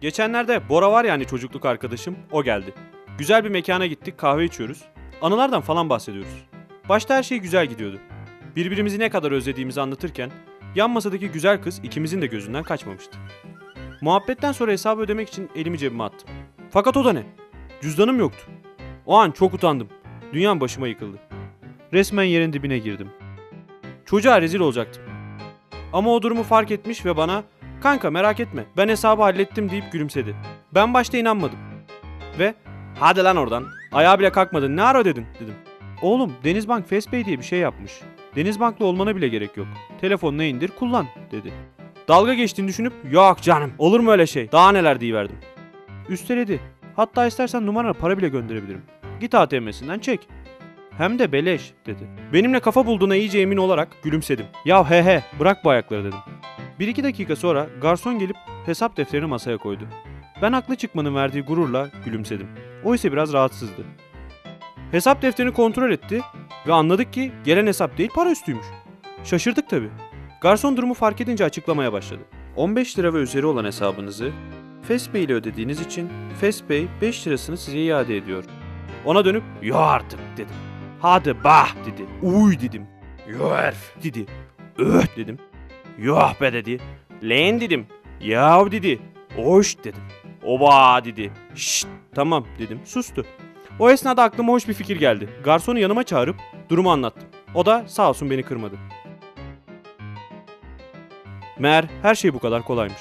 Geçenlerde Bora var yani çocukluk arkadaşım, o geldi. Güzel bir mekana gittik, kahve içiyoruz. Anılardan falan bahsediyoruz. Başta her şey güzel gidiyordu. Birbirimizi ne kadar özlediğimizi anlatırken yan masadaki güzel kız ikimizin de gözünden kaçmamıştı. Muhabbetten sonra hesabı ödemek için elimi cebime attım. Fakat o da ne? Cüzdanım yoktu. O an çok utandım. Dünyam başıma yıkıldı. Resmen yerin dibine girdim. Çocuğa rezil olacaktım. Ama o durumu fark etmiş ve bana "Kanka merak etme, ben hesabı hallettim." deyip gülümsedi. Ben başta inanmadım. Ve "Hadi lan oradan. Ayağa bile kalkmadın. Ne ara ödedin?" dedim. "Oğlum, Denizbank FacePay diye bir şey yapmış. Denizbank'la olmana bile gerek yok. Telefonuna indir, kullan." dedi. Dalga geçtiğini düşünüp "Yok canım, olur mu öyle şey? Daha neler diyiverdim." Üsteledi. Hatta istersen numarana para bile gönderebilirim. Git ATM'sinden çek. Hem de beleş dedi. Benimle kafa bulduğuna iyice emin olarak gülümsedim. Ya he he bırak bu ayakları dedim. Bir iki dakika sonra garson gelip hesap defterini masaya koydu. Ben haklı çıkmanın verdiği gururla gülümsedim. O ise biraz rahatsızdı. Hesap defterini kontrol etti ve anladık ki gelen hesap değil para üstüymüş. Şaşırdık tabii. Garson durumu fark edince açıklamaya başladı. 15 lira ve üzeri olan hesabınızı FacePay ile ödediğiniz için FacePay 5 lirasını size iade ediyor. Ona dönüp yo artık dedim. Hadi bah dedi. Uy dedim. Herif dedi. Öh dedim. Yoh be dedi. Len dedim. Yav dedi. Hoş dedim. Oba dedi. Şşt tamam dedim. Sustu. O esnada aklıma hoş bir fikir geldi. Garsonu yanıma çağırıp durumu anlattım. O da sağ olsun beni kırmadı. Meğer her şey bu kadar kolaymış.